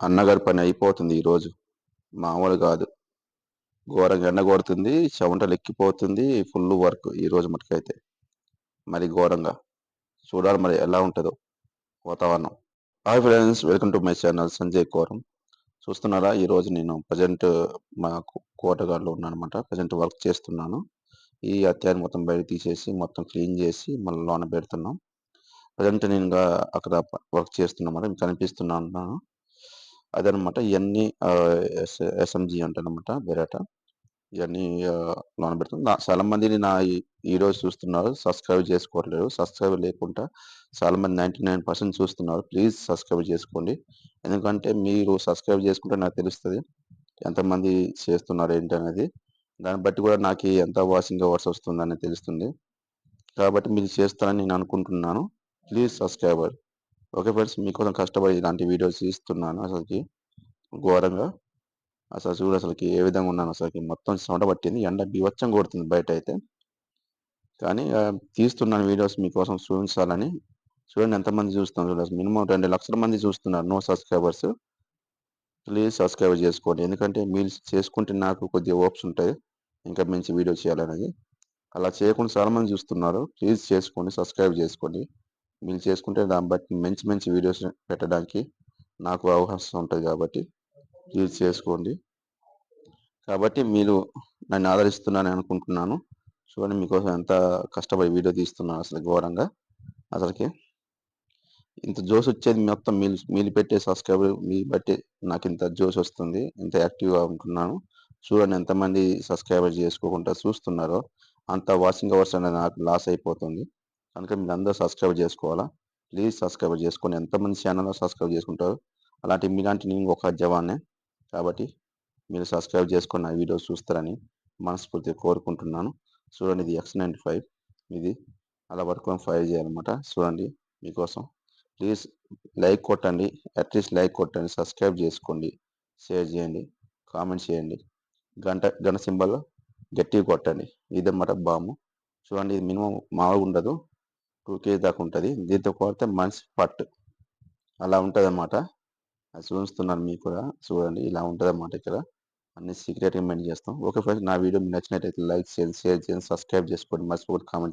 అన్నగారి పని అయిపోతుంది ఈరోజు. మామూలు కాదు. ఘోరంగా ఎండ కొడుతుంది చెమటలు ఎక్కిపోతుంది ఫుల్ వర్క్ ఈ రోజు మటుకైతే. మరి ఘోరంగా. చూడాలి మరి ఎలా ఉంటుందో వాతావరణం. Hi friends welcome to my channel Sanjay Koram. చూస్తున్నారా ఈరోజు నేను ప్రజెంట్ మా కోటగాడ్లో ఉన్నానమాట ప్రజెంట్ వర్క్ చేస్తున్నాను. ఈ అత్యాన్ని మొత్తం బయట తీసేసి మొత్తం క్లీన్ చేసి మళ్ళీ లోన పెడుతున్నాం. ప్రజెంట్ నేను ఇంకా అక్కడ వర్క్ చేస్తున్నా మేడం కనిపిస్తున్నాను అదనమాట ఇవన్నీ ఎస్ఎంజి అంటానమాట బెరాట ఇవన్నీ లోన పెడుతుంది చాలా మందిని నా ఈ చూస్తున్నారు. సబ్స్క్రైబ్ చేసుకోవట్లేదు. సబ్స్క్రైబ్ లేకుండా చాలా మంది నైంటీ నైన్ పర్సెంట్ చూస్తున్నారు. ప్లీజ్ సబ్స్క్రైబ్ చేసుకోండి. ఎందుకంటే మీరు సబ్స్క్రైబ్ చేసుకుంటే నాకు తెలుస్తుంది ఎంతమంది చేస్తున్నారు ఏంటి అనేది దాన్ని బట్టి కూడా నాకు ఎంత వాచింగ్ అవర్స్ వస్తుందని తెలుస్తుంది. కాబట్టి మీరు చేస్తారని నేను అనుకుంటున్నాను. Please subscriber. ఓకే ఫ్రెండ్స్ మీకోసం కష్టపడి ఇలాంటి వీడియోస్ ఇస్తున్నాను అసలుకి. ఘోరంగా. అసలు చూడు అసలుకి ఏ విధంగా ఉన్నాను అసలుకి. మొత్తం చెమట పట్టింది ఎండ బివచ్చం కొడుతుంది బయట అయితే కానీ తీస్తున్నాను వీడియోస్ మీకోసం చూపించాలని. చూడండి ఎంతమంది చూస్తున్నారు చూడాలి మినిమం రెండు లక్షల మంది చూస్తున్నారు నో సబ్స్క్రైబర్స్. ప్లీజ్ సబ్స్క్రైబ్ చేసుకోండి. ఎందుకంటే మీరు చేసుకుంటే నాకు కొద్దిగా ఓప్స్ ఉంటాయి. ఇంకా మంచి వీడియో చేయాలనేది. అలా చేయకుండా చాలామంది చూస్తున్నారు. ప్లీజ్ చేసుకోండి సబ్స్క్రైబ్ చేసుకోండి. మీరు చేసుకుంటే దాన్ని బట్టి మంచి మంచి వీడియోస్ పెట్టడానికి నాకు అవకాశం ఉంటుంది కాబట్టి ప్లీజ్ చేసుకోండి. కాబట్టి మీరు నన్ను ఆదరిస్తున్నానని అనుకుంటున్నాను. చూడండి మీకోసం ఎంత కష్టపడి వీడియో తీస్తున్నాను అసలు ఘోరంగా. అసలుకి ఇంత జోష్ వచ్చేది మొత్తం మీరు మీరు పెట్టే సబ్స్క్రైబర్ మీ బట్టి నాకు ఇంత జోష్ వస్తుంది. ఇంత యాక్టివ్గా ఉంటున్నాను. చూడండి ఎంతమంది సబ్స్క్రైబర్ చేసుకోకుండా చూస్తున్నారో అంత వాచింగ్ అవర్స్ అనేది నాకు లాస్ అయిపోతుంది. కనుక మీరు అందరూ సబ్స్క్రైబ్ చేసుకోవాలా? ప్లీజ్ సబ్స్క్రైబ్ చేసుకొని ఎంతమంది ఛానల్లో సబ్స్క్రైబ్ చేసుకుంటారు? అలాంటి మీలాంటి నేను ఒక జవాన్నే కాబట్టి మీరు సబ్స్క్రైబ్ చేసుకొని నా వీడియోస్ చూస్తారని మనస్ఫూర్తిగా కోరుకుంటున్నాను. చూడండి ఇది ఎక్స్ నైంటీ ఫైవ్ ఇది అలా పట్టుకొని ఫైర్ చేయాలన్నమాట. చూడండి మీకోసం. ప్లీజ్ లైక్ కొట్టండి. అట్లీస్ట్ లైక్ కొట్టండి. సబ్స్క్రైబ్ చేసుకోండి. షేర్ చేయండి. కామెంట్ చేయండి. గంట గంట సింబల్ గట్టిగా కొట్టండి. ఇదన్నమాట బాము చూడండి ఇది మినిమం మామూలుగా ఉండదు. టూ కేజీ దాకా ఉంటుంది దీంతో కొడితే మనిషి పట్టు. అలా ఉంటుంది అన్నమాట అది చూపిస్తున్నాను మీకు కూడా. చూడండి ఇలా ఉంటుంది అన్నమాట ఇక్కడ. అన్ని సీక్రెట్గా మెయింటైన్ చేస్తాం. ఓకే ఫ్రెండ్స్ నా వీడియో మీకు నచ్చినట్టయితే లైక్ చేయండి షేర్ చేయండి సబ్స్క్రైబ్ చేసుకోండి. మర్చిపోయి కామెంట్